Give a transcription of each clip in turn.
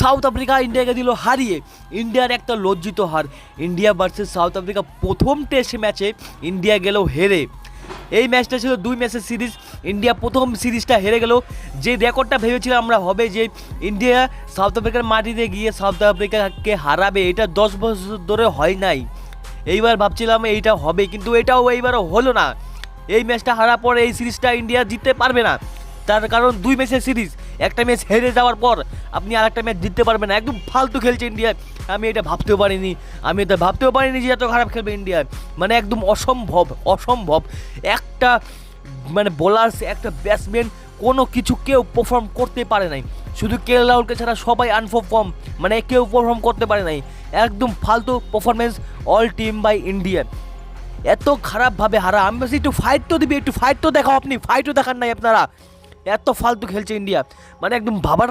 South Africa ইন্ডিয়াকে দিল হারিয়ে। ইন্ডিয়ার একটা লজ্জিত হার। ইন্ডিয়া ভার্সেস সাউথ আফ্রিকা প্রথম টেস্ট ম্যাচে ইন্ডিয়া গেল হেরে। এই ম্যাচটা ছিল দুই ম্যাচের সিরিজ ইন্ডিয়া প্রথম সিরিজটা হেরে গেল। যে রেকর্ডটা ভেবেছিলাম আমরা হবে যে ইন্ডিয়া সাউথ আফ্রিকার মাটিতে গিয়ে সাউথ আফ্রিকাকে হারাবে, এটা দশ বছর ধরে হয় নাই। এইবার ভাবছিলাম এইটা হবে, কিন্তু এটাও এইবারও হলো না। এই ম্যাচটা হারার পর এই সিরিজটা ইন্ডিয়া জিততে পারবে না। তার কারণ দুই ম্যাচের সিরিজ একটা ম্যাচ হেরে যাওয়ার পর আপনি আরেকটা ম্যাচ জিততে পারবেন না। একদম ফালতু খেলছে ইন্ডিয়া। আমি এটা ভাবতেও পারিনি। আমি এটা ভাবতেও পারিনি যে এত খারাপ খেলবে ইন্ডিয়া। মানে একদম অসম্ভব অসম্ভব। একটা মানে বোলার্স একটা ব্যাটসম্যান কোনো কিছু কেউ পারফর্ম করতে পারে নাই। শুধু কে রাহুলকে ছাড়া সবাই আনপারফর্ম মানে কেউ পারফর্ম করতে পারে নাই। একদম ফালতু performance all team by India এত খারাপভাবে হারা। আমি একটু ফাইট তো দিবি, একটু ফাইট তো দেখাও আপনি। ফাইটও দেখান নাই আপনারা। এত ফালতু খেলছে ইন্ডিয়া। মানে একদম ভাবার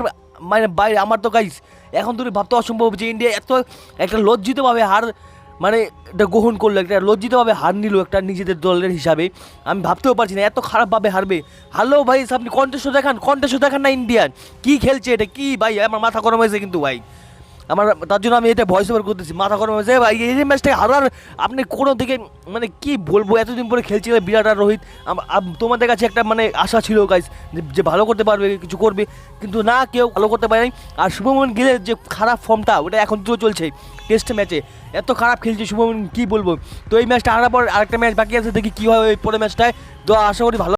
মানে বাইরে, আমার তো গাইস এখন তুমি ভাবতে অসম্ভব যে ইন্ডিয়া এত একটা লজ্জিতভাবে হার মানে এটা গ্রহণ করল, একটা লজ্জিতভাবে হার নিল একটা নিজেদের দলের হিসাবে। আমি ভাবতেও পারছি না, এত খারাপভাবে হারবে। হ্যালো ভাই, আপনি কন্টেস্ট দেখান কন্টেস্ট দেখান না ইন্ডিয়ান। কী খেলছে এটা, কী ভাই, আমার মাথা গরম হয়েছে কিন্তু ভাই। আমার, তার জন্য আমি এটা ভয়েস ওভার করতেছি। মাথা গরম হয়েছে ভাই, এই ম্যাচটা হারার, আপনি কোনো দিকে মানে কি বলব, এতদিন পরে খেলছিলেন বিরাট আর রোহিত। তোমাদের কাছে একটা মানে আশা ছিল গাইস যে ভালো করতে পারবে, কিছু করবে। কিন্তু না, কেউ ভালো করতে পারে নাই। আর শুভমন গিলের যে খারাপ ফর্মটা ওটা এখন তো চলছে টেস্ট ম্যাচে এত খারাপ খেলছে শুভমন, কি বলব? তো এই ম্যাচটা হারার পর আরেকটা ম্যাচ বাকি আছে, দেখি কী হয় ওই পরের ম্যাচটায় তো আশা করি ভালো